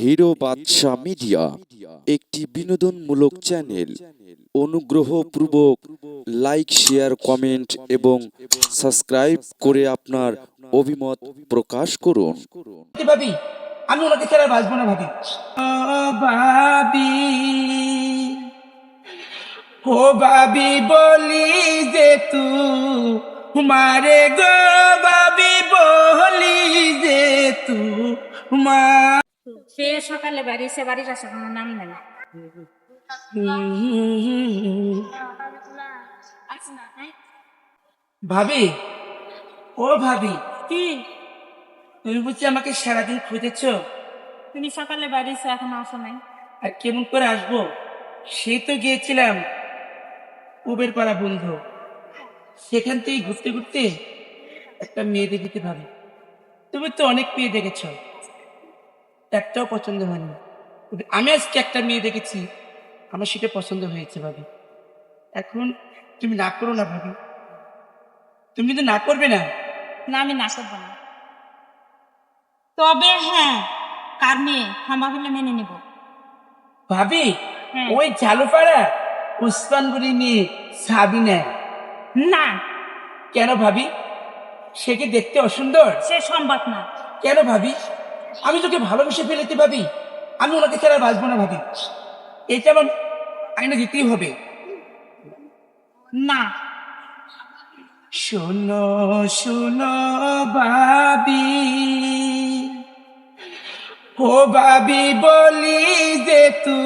Hero বাদশা media একটি বিনোদনমূলক channel. অনুগ্রহ অনুগ্রহপূর্বক লাইক, শেয়ার, কমেন্ট এবং সাবস্ক্রাইব করে আপনার অভিমত প্রকাশ করুন। আমি ও ভাবি বলি যে তু মারে গো, ভাবি বলি যে তু মা সে সকালে বাড়ি সে বাড়ির আসে কোনো নাম নেই। ভাবি ও ভাবি কি? তুমি বুঝছি আমাকে সারাদিন খুঁজেছ? তুমি সকালে বাড়ি এসে এখন আসো নাই। আর কেমন করে আসব? সে তো গিয়েছিলাম উবের পাড়া বন্ধু। সেখান থেকে ঘুরতে ঘুরতে একটা মেয়ে দেখতে ভাবি। তুমি তো অনেক মেয়ে দেখেছ। একটাও পছন্দ হয়নি। আমি আজকে একটা মেয়ে দেখেছি আমার সেটা পছন্দ হয়েছে ভাবি। এখন তুমি না করো না ভাবি। তুমি কিন্তু না করবে না। না আমি না করব না। তবে হ্যাঁ কার মেয়ে? ক্ষমা হলে মেনে নিব। ভাবি হ্যাঁ। ওই ঝালুপাড়া উসমানগুড়ি মেয়ে সাবিনা না। কেন ভাবি? সে কি দেখতে অসুন্দর? সে সম্ভব না। কেন ভাবি? আমি তোকে ভালোবেসে ফেলেতে ভাবি আমি ওনাকে ছাড়া বাঁচবো না ভাবি। এটা আমার আইনে দিতেই হবে। না। শোনো শোনো, ভাবি। ও ভাবি, বলি যে তু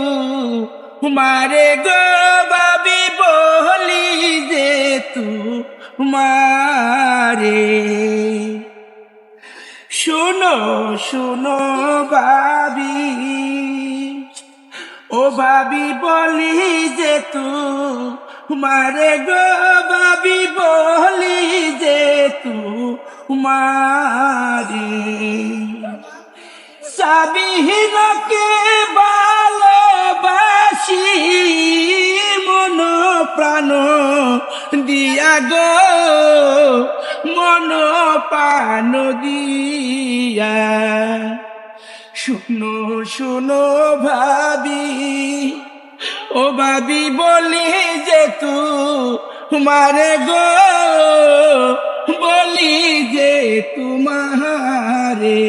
মারে গো ভাবি, বলি যে তু মারে শোনো শোনো ভাবি। ও ভাবি, বলি যে তু মারে গো ভাবি, বলি যে তু মারে সাবিহীনকে ভালোবাসি মন প্রাণ দিয়া গো। প্রাণ দিয়া শুনো শুনো ভাবি, ও ভাবি বলি যে তু গো, বলি যে তোমারে।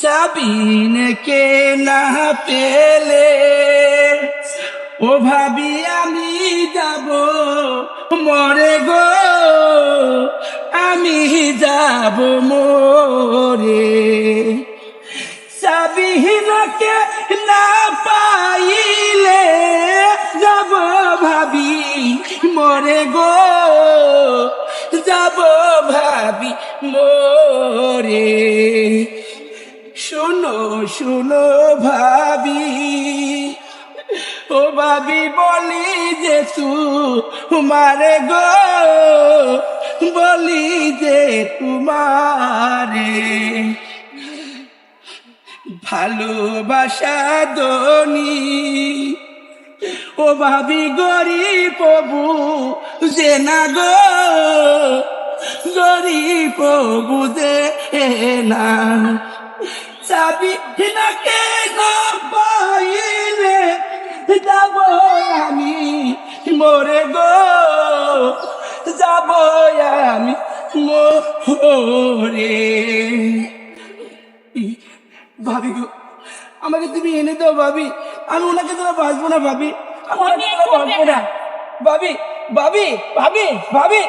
সাবিন কে না পেলে, ও ভাবি আমি যাব মরে গো। আমি যাব মরে। সাবিহীনকে না পাইলে যাব ভাবি মরে গো। যাব ভাবি মরে। শোনো শোনো ভাবি। ও ভাবি বলি যে তু মারে গো। বলি যে তোমারে। ভালোবাসা দনি ও ভাবি গরি প্রভু, যে না গো? গরি প্রভু যে না? চাবি নাকে আমি মরে ভাবি গো, আমাকে তুমি এনে দাও ভাবি। আমি ওনাকে তোরা বাঁচবো না ভাবি। আমি ওনাকে তোরা বাঁচবো না। ভাবি ভাবি ভাবি ভাবি।